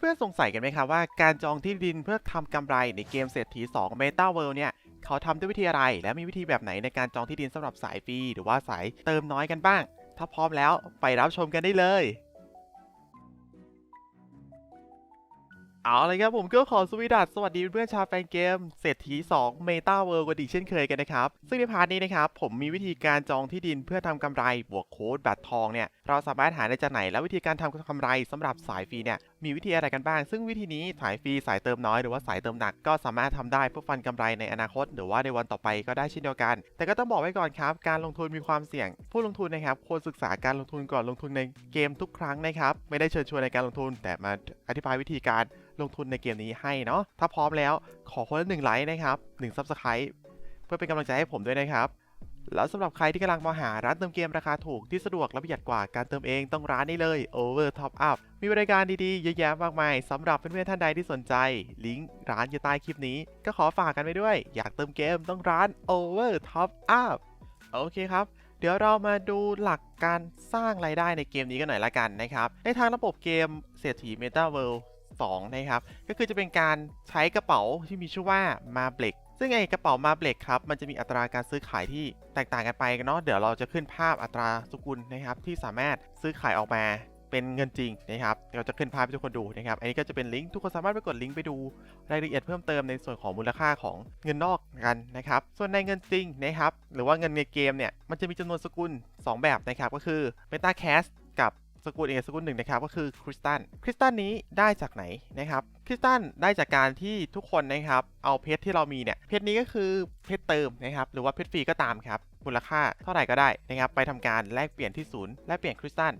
เพื่อนๆสงสัยกันไหมครับว่าการจองที่ดินเพื่อทำกำไรในเกมเศรษฐี 2 Meta World เนี่ยเขาทำด้วยวิธีอะไร และมีวิธีแบบไหนในการจองที่ดินสำหรับสายฟรีหรือว่าสายเติมน้อยกันบ้าง ถ้าพร้อมแล้วไปรับชมกันได้เลยเอาเลยครับผมก็ขอสวีดัสสวัสดีเพื่อนชาวแฟนเกมเศรษฐี 2 Meta World กันอีกเช่นเคยกันนะครับ ซึ่งในพาร์ทนี้นะครับ ผมมีวิธีการจองที่ดินเพื่อทำกำไรบวกโค้ดบัตรทองเนี่ยเราสามารถหาได้จากไหน และวิธีการทำกำไรสำหรับสายฟรีเนี่ยมีวิธีอะไรกันบ้าง ซึ่งวิธีนี้สายฟรีสายเติมน้อยหรือว่าสายเติมหนักก็สามารถทำได้เพื่อฟันกำไรในอนาคต หรือว่าในวันต่อไปก็ได้เช่นเดียวกัน แต่ก็ต้องบอกไว้ก่อนครับการลงทุนมีความเสี่ยง ผู้ลงทุนนะครับควรศึกษาการลงทุนก่อนลงทุนในเกมทุกครั้งนะครับไม่ได้เชิญชวนในการลงทุน แต่มาอธิบายวิธีการลงทุนในเกมนี้ให้เนาะถ้าพร้อมแล้วขอคนละหนึ่งไลค์นะครับหนึ่งซับสไคร b ์เพื่อเป็นกำลังใจให้ผมด้วยนะครับ แล้วสำหรับใครที่กำลังมองหาร้านเติมเกมราคาถูกที่สะดวกและประหยัดกว่าการเติมเองต้องร้านนี้เลย Over Top Up มีบริการดีๆ เยอะแยะมากมายสำหรับเพื่อนๆท่านใดที่สนใจ ลิงก์ร้านอยู่ใต้คลิปนี้ ก็ขอฝากกันไว้ด้วย อยากเติมเกมต้องร้าน Over Top Up โอเคครับเดี๋ยวเรามาดูหลักการสร้างรายได้ในเกมนี้กันหน่อยละกันนะครับ ในทางระบบเกมเศรษฐี Meta World 2 นะครับ ก็คือจะเป็นการใช้กระเป๋าที่มีชื่อว่ามาเบลก ซึ่งไอกระเป๋ามาเบลกครับมันจะมีอัตราการซื้อขายที่แตกต่างกันไปเนาะเดี๋ยวเราจะขึ้นภาพอัตราสกุลนะครับที่สามารถซื้อขายออกมาเป็นเงินจริงนะครับ เราจะขึ้นภาพให้ทุกคนดูนะครับ อันนี้ก็จะเป็นลิงก์ทุกคนสามารถไปกดลิงก์ไปดูรายละเอียดเพิ่มเติมในส่วนของมูลค่าของเงินนอกกันนะครับ ส่วนในเงินจริงนะครับ หรือว่าเงินในเกมเนี่ย มันจะมีจำนวนสกุล 2 แบบนะครับ ก็คือ Meta Cash กับ สกุลเอกสกุลหนึ่งนะครับก็คือคริสตัลคริสตัลนี้ได้จากไหนนะครับคริสตัลได้จากการที่ทุกคนนะครับเอาเพชรที่เรามีเนี่ยเพชรนี้ก็คือเพชรเติมนะครับหรือว่าเพชรฟรีก็ตามครับมูลค่าเท่าไหร่ก็ได้นะครับไปทำการแลกเปลี่ยนที่ศูนย์แลกเปลี่ยนคริสตัล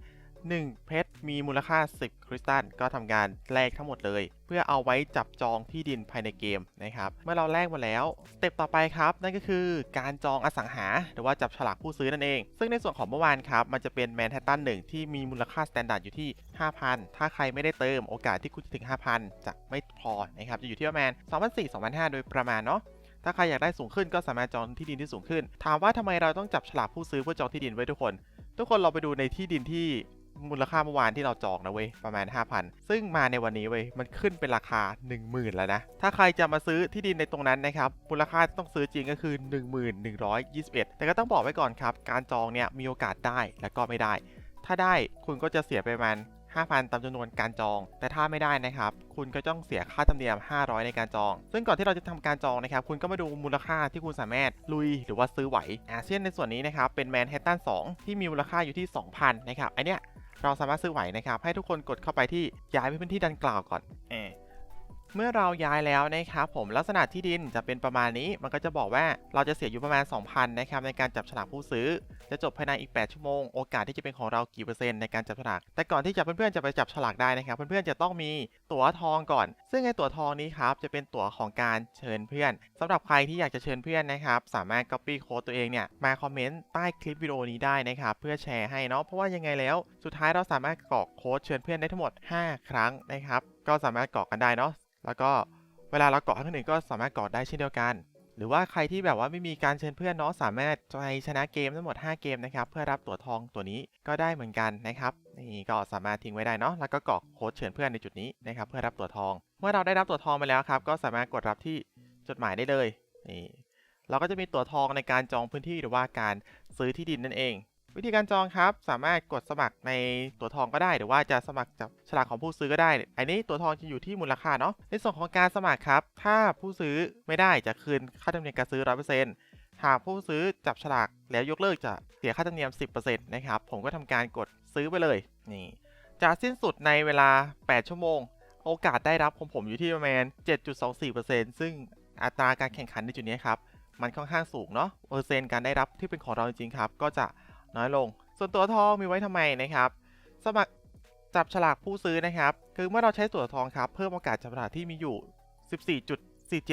1 เพชรมีมูลค่า 10 คริสตัลก็ทำการแลกทั้งหมดเลย เพื่อเอาไว้จับจองที่ดินภายในเกมนะครับ เมื่อเราแลกมาแล้ว สเต็ปต่อไปครับ นั่นก็คือการจองอสังหา หรือว่าจับฉลากผู้ซื้อนั่นเอง ซึ่งในส่วนของเมื่อวานครับ มันจะเป็นแมนฮัตตันหนึ่งที่มีมูลค่าสแตนดาร์ดอยู่ที่ 5,000 ถ้าใครไม่ได้เติมโอกาสที่คุณจะถึง 5,000 จะไม่พอนะครับจะอยู่ที่ประมาณ2,400-2,500 โดยประมาณเนาะถ้าใครอยากได้สูงขึ้นก็สามารถจองที่ดินที่สูงขึ้น ถามว่าทำไมเราต้องจับฉลากผู้ซื้อเพื่อจองที่ดินไว้ทุกคน ทุกคนเราไปดูในที่ดินที่ มูลค่าเมื่อวานที่เราจองนะเว้ยประมาณ 5,000 ซึ่งมาในวันนี้เว้ยมันขึ้นเป็นราคา 10,000 แล้วนะ ถ้าใครจะมาซื้อที่ดินในตรงนั้นนะครับมูลค่าต้องซื้อจริงก็คือ 1121 แต่ก็ต้องบอกไว้ก่อนครับ การจองเนี่ยมีโอกาสได้และก็ไม่ได้ ถ้าได้คุณก็จะเสียไปประมาณ5,000 ตามจำนวนการจอง แต่ถ้าไม่ได้นะครับ คุณก็ต้องเสียค่าธรรมเนียม 500 ในการจอง ซึ่งก่อนที่เราจะทำการจองนะครับ คุณก็มาดูมูลค่าที่คุณสามารถลุยหรือว่าซื้อไหวอาเช่นในส่วนนี้นะครับ เป็นแมนฮัตตัน2ที่มีมูลค่าอยู่ที่ 2,000 นะครับ อันเนี้ย เราสามารถซื้อไหวนะครับ ให้ทุกคนกดเข้าไปที่ย้ายไปพื้นที่ดังกล่าวก่อนเอ เมื่อเราย้ายแล้วนะครับผมลักษณะที่ดินจะเป็นประมาณนี้ มันก็จะบอกว่าเราจะเสียอยู่ประมาณ 2,000นะครับในการจับฉลากผู้ซื้อ จะจบภายในอีก 8 ชั่วโมง โอกาสที่จะเป็นของเรากี่เปอร์เซ็นต์ในการจับฉลาก แต่ก่อนที่จะเพื่อนๆจะไปจับฉลากได้นะครับ เพื่อนๆจะต้องมีตั๋วทองก่อน ซึ่งไอ้ตั๋วทองนี้ครับจะเป็นตั๋วของการเชิญเพื่อนสำหรับใครที่อยากจะเชิญเพื่อนนะครับสามารถ copy โค้ดตัวเองเนี่ยมาคอมเมนต์ใต้คลิปวิดีโอนี้ได้นะครับเพื่อแชร์ให้เนาะเพราะว่ายังไงแล้ว สุดท้ายเราสามารถกรอกโค้ดเชิญเพื่อนได้ทั้งหมด 5 ครั้งนะครับก็สามารถกรอกกันได้เนาะ แล้วก็เวลาเราเกาะครั้งหนึ่งก็สามารถเกาะได้เช่นเดียวกัน หรือว่าใครที่แบบว่าไม่มีการเชิญเพื่อนเนาะสามารถไปชนะเกมทั้งหมด 5 เกมนะครับเพื่อรับตั๋วทองตัวนี้ก็ได้เหมือนกันนะครับนี่ก็สามารถทิ้งไว้ได้เนาะแล้วก็เกรอกโค้ดเชิญเพื่อนในจุดนี้นะครับเพื่อรับตั๋วทอง เมื่อเราได้รับตั๋วทองไปแล้วครับก็สามารถกดรับที่จดหมายได้เลยนี่เราก็จะมีตั๋วทองในการจองพื้นที่หรือว่าการซื้อที่ดินนั่นเอง วิธีการจองครับสามารถกดสมัครในตัวทองก็ได้ หรือว่าจะสมัครจับฉลากของผู้ซื้อก็ได้ อันนี้ตัวทองจะอยู่ที่มูลค่าเนาะในส่วนของการสมัครครับ ถ้าผู้ซื้อไม่ได้จะคืนค่าธรรมเนียมการซื้อ100%หากผู้ซื้อจับฉลากแล้วยกเลิกจะเสียค่าธรรมเนียม 10%นะครับ ผมก็ทำการกดซื้อไปเลยนี่จะสิ้นสุดในเวลา 8 ชั่วโมง โอกาสได้รับของผมอยู่ที่ประมาณ 7.24%ซึ่งอัตราการแข่งขันในจุดนี้ครับมันค่อนข้างสูงเนาะเปอร์เซ็นต์การได้รับที่เป็นของเราจริงๆครับก็จะ น้อยลง ส่วนตัวทองมีไว้ทำไมนะครับ สมัครจับฉลากผู้ซื้อนะครับ คือเมื่อเราใช้ตัวทองครับ เพิ่มโอกาสจับฉลากที่มีอยู่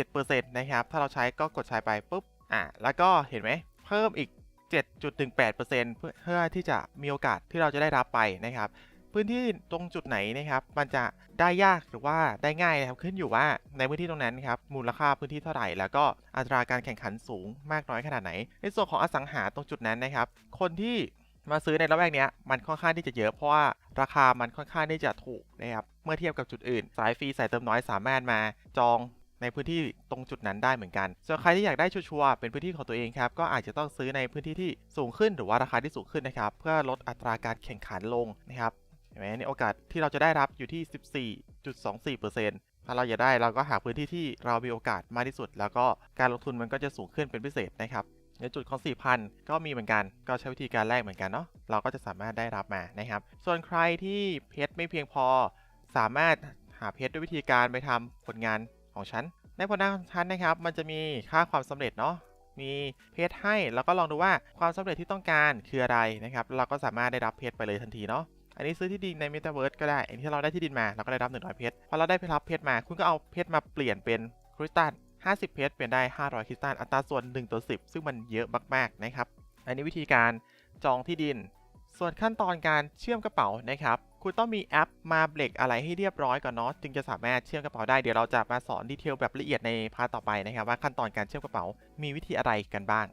14.47%นะครับ ถ้าเราใช้ก็กดใช้ไปปุ๊บ อะ แล้วก็เห็นไหม เพิ่มอีก 7.18%เพื่อเพื่อที่จะมีโอกาสที่เราจะได้รับไปนะครับ พื้นที่ตรงจุดไหนนะครับ มันจะได้ยากหรือว่าได้ง่ายนะครับขึ้นอยู่ว่าในพื้นที่ตรงนั้นครับมูลค่าพื้นที่เท่าไหร่ แล้วก็อัตราการแข่งขันสูงมากน้อยขนาดไหน ในส่วนของอสังหาตรงจุดนั้นนะครับ คนที่มาซื้อในระแวกนี้มันค่อนข้างที่จะเยอะเพราะว่าราคามันค่อนข้างที่จะถูกนะครับเมื่อเทียบกับจุดอื่น สายฟรีสายเติมน้อยสามารถมาจองในพื้นที่ตรงจุดนั้นได้เหมือนกัน ส่วนใครที่อยากได้ชัวร์เป็นพื้นที่ของตัวเองครับ ก็อาจจะต้องซื้อในพื้นที่ที่สูงขึ้นหรือว่าราคาที่สูงขึ้นนะครับ เพื่อลดอัตราการแข่งขันลงนะครับ ไหมในโอกาสที่เราจะได้รับอยู่ที่ 14.24%ถ้าเราอยากได้เราก็หาพื้นที่ที่เรามีโอกาสมากที่สุด แล้วก็การลงทุนมันก็จะสูงขึ้นเป็นพิเศษนะครับในจุดของ 4,000 ก็มีเหมือนกัน ก็ใช้วิธีการแรกเหมือนกันเนาะ เราก็จะสามารถได้รับมานะครับ ส่วนใครที่เพชรไม่เพียงพอ สามารถหาเพชรด้วยวิธีการไปทำผลงานของฉัน ในผลงานของฉันนะครับ มันจะมีค่าความสำเร็จเนาะ มีเพชรให้ แล้วก็ลองดูว่าความสำเร็จที่ต้องการคืออะไรนะครับ เราก็สามารถได้รับเพชรไปเลยทันทีเนาะ อันนี้ซื้อที่ดินใน Metaverse ก็ได้ อันนี้ถ้าเราได้ที่ดินมาเราก็ได้รับ100เพชร พอเราได้ไปรับเพชรมา คุณก็เอาเพชรมาเปลี่ยนเป็นคริสตัล50 เพชรเปลี่ยนได้ 500 คริสตัล อัตราส่วน 1 ต่อ 10 ซึ่งมันเยอะมากๆนะครับ อันนี้วิธีการจองที่ดิน ส่วนขั้นตอนการเชื่อมกระเป๋านะครับ คุณต้องมีแอปมาเบรกอะไรให้เรียบร้อยก่อนเนาะ จึงจะสามารถเชื่อมกระเป๋าได้ เดี๋ยวเราจะมาสอนดีเทลแบบละเอียดในพาร์ทต่อไปนะครับว่าขั้นตอนการเชื่อมกระเป๋ามีวิธีอะไรกันบ้าง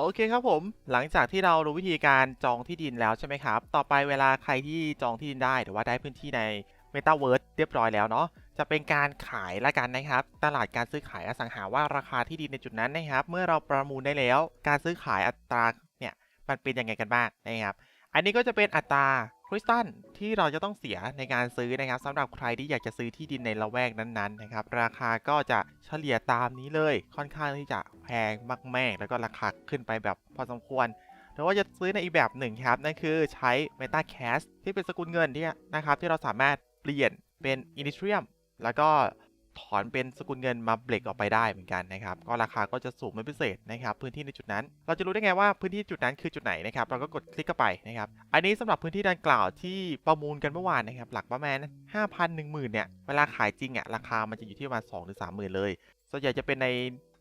โอเคครับผม หลังจากที่เรารู้วิธีการจองที่ดินแล้วใช่ไหมครับ ต่อไปเวลาใครที่จองที่ดินได้ หรือว่าได้พื้นที่ใน Metaverse เรียบร้อยแล้วเนาะ จะเป็นการขายละกันนะครับ ตลาดการซื้อขายอสังหาว่าราคาที่ดินในจุดนั้นนะครับ เมื่อเราประมูลได้แล้ว การซื้อขายอัตราเนี่ย มันเป็นยังไงกันบ้างนะครับ อันนี้ก็จะเป็นอัตรา คริสตัลที่เราจะต้องเสียในการซื้อนะครับสำหรับใครที่อยากจะซื้อที่ดินในละแวกนั้นๆนะครับราคาก็จะเฉลี่ยตามนี้เลยค่อนข้างที่จะแพงมากแม่แล้วก็ราคาขึ้นไปแบบพอสมควรหรือว่าจะซื้อในอีกแบบหนึ่งครับนั่นคือใช้ MetaCash ที่เป็นสกุลเงินที่นะครับที่เราสามารถเปลี่ยนเป็น Ethereum แล้วก็ ถอนเป็นสกุลเงินมาเบรกออกไปได้เหมือนกันนะครับ ก็ราคาก็จะสูงเป็นพิเศษนะครับ พื้นที่ในจุดนั้น เราจะรู้ได้ไงว่าพื้นที่จุดนั้นคือจุดไหนนะครับ เราก็กดคลิกเข้าไปนะครับ อันนี้สำหรับพื้นที่ดังกล่าวที่ประมูลกันเมื่อวานนะครับ หลักประมาณ5,000 1 0,000เนี่ย เวลาขายจริงอะราคามันจะอยู่ที่ประมาณ2หรือ30,000เลย ส่วนใหญ่จะเป็นใน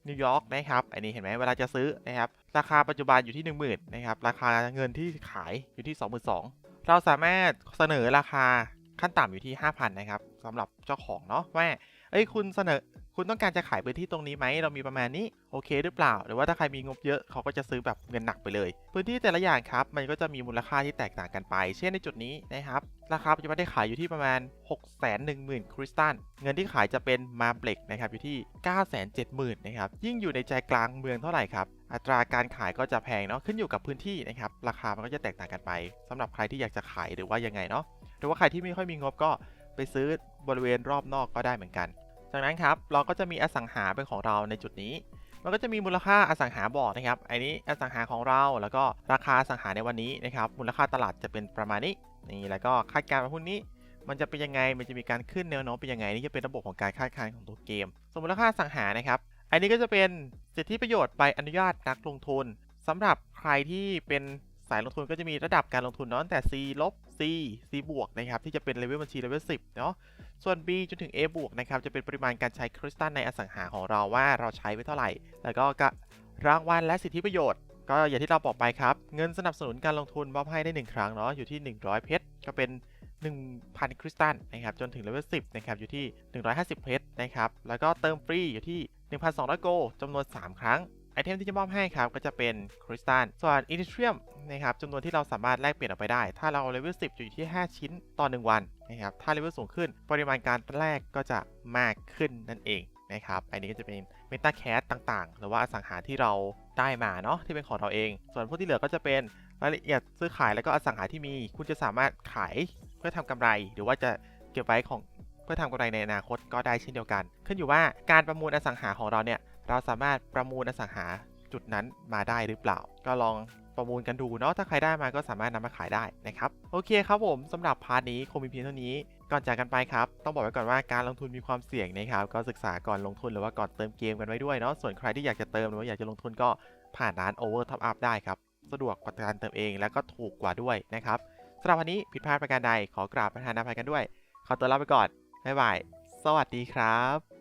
นิวยอร์กนะครับ อันนี้เห็นไหมเวลาจะซื้อนะครับ ราคาปัจจุบันอยู่ที่ 10,000นะครับ ราคาเงินที่ขายอยู่ที่ 22,000เราสามารถเสนอราคาขั้นต่ำอยู่ที่ 5,000นะครับสำหรับเจ้าของเนาะว่า เอ้ยคุณเสนอคุณต้องการจะขายพื้นที่ตรงนี้ไหมเรามีประมาณนี้โอเคหรือเปล่า หรือว่าถ้าใครมีงบเยอะเขาก็จะซื้อแบบเงินหนักไปเลย พื้นที่แต่ละอย่างครับมันก็จะมีมูลค่าที่แตกต่างกันไป เช่นในจุดนี้นะครับราคาปัจจุบันได้ขายอยู่ที่ประมาณ 6 1 0 0 0 0 คริสตัลเงินที่ขายจะเป็นมาเบลกนะครับอยู่ที่ 9 7 0 0 0 0นะครับยิ่งอยู่ในใจกลางเมืองเท่าไหร่ครับอัตราการขายก็จะแพงเนาะขึ้นอยู่กับพื้นที่นะครับราคามันก็จะแตกต่างกันไปสำหรับใครที่อยากจะขายหรือว่ายังไงเนาะหรือว่าใครที่ไม่ค่อยมีงบก็ ไปซื้อบริเวณรอบนอกก็ได้เหมือนกัน จากนั้นครับเราก็จะมีอสังหาเป็นของเราในจุดนี้ มันก็จะมีมูลค่าอสังหาบอกนะครับอันนี้อสังหาของเราแล้วก็ราคาอสังหาในวันนี้นะครับมูลค่าตลาดจะเป็นประมาณนี้นี่แล้วก็คาดการณ์ว่าพรุ่งนี้มันจะเป็นยังไง มันจะมีการขึ้นแนวโน้มเป็นยังไง นี่จะเป็นระบบของการคาดการณ์ของตัวเกม สมมูลค่าอสังหานะครับ อันนี้ก็จะเป็นสิทธิประโยชน์ใบอนุญาตนักลงทุนสำหรับใครที่เป็นสายลงทุนก็จะมีระดับการลงทุนนั้งแต่ C ลบ C C บวกนะครับที่จะเป็นเลเวลบัญชีเลเวล10 เนาะส่วน B จนถึง A บวกนะครับจะเป็นปริมาณการใช้คริสตัลในอสังหาของเราว่าเราใช้ไปเท่าไหร่ แล้วก็กรางวัลและสิทธิประโยชน์ ก็อย่างที่เราบอกไปครับ เงินสนับสนุนการลงทุนมอบให้ได้ 1 ครั้งเนาะอยู่ที่ 100 เพชรก็เป็น 1,000 คริสตัลนะครับจนถึงเลเวล10นะครับอยู่ที่ 150 เพชรนะครับแล้วก็เติมฟรีอยู่ที่ 1,200 โกจำนวน 3 ครั้ง ไอเทมที่จะมอบให้ครับก็จะเป็นคริสตัลส่วนอินดิเทรียมนะครับจำนวนที่เราสามารถแลกเปลี่ยนออกไปได้ ถ้าเราเลเวล10จะอยู่ที่ 5 ชิ้นต่อ 1 วันนะครับถ้าเลเวลสูงขึ้น ปริมาณการแลกก็จะมากขึ้นนั่นเองนะครับอันนี้ก็จะเป็นเมตาแคสต่างๆ หรือว่าอสังหาที่เราได้มาเนาะที่เป็นของเราเอง ส่วนพวกที่เหลือก็จะเป็นรายละเอียดซื้อขายแล้วก็อสังหาที่มี คุณจะสามารถขายเพื่อทำกำไร หรือว่าจะเก็บไว้ของเพื่อทำกำไรในอนาคตก็ได้เช่นเดียวกัน ขึ้นอยู่ว่าการประมูลอสังหาของเราเนี่ย เราสามารถประมูลอสังหาจุดนั้นมาได้หรือเปล่า ก็ลองประมูลกันดูเนาะถ้าใครได้มาก็สามารถนำมาขายได้นะครับโอเคครับผมสำหรับพาร์ทนี้คงมีเพียงเท่านี้ก่อนจากกันไปครับ ต้องบอกไว้ก่อนว่าการลงทุนมีความเสี่ยงนะครับ ก็ศึกษาก่อนลงทุนหรือว่าก่อนเติมเกมกันไว้ด้วยเนาะ ส่วนใครที่อยากจะเติมหรือว่าอยากจะลงทุนก็ผ่านร้าน Over Top Up ได้ครับ สะดวกกว่าการเติมเองแล้วก็ถูกกว่าด้วยนะครับสำหรับวันนี้ผิดพลาดประการใดขอกราบประธานอภัยกันด้วย ขอตัวลาไปก่อน บ๊ายบาย สวัสดีครับ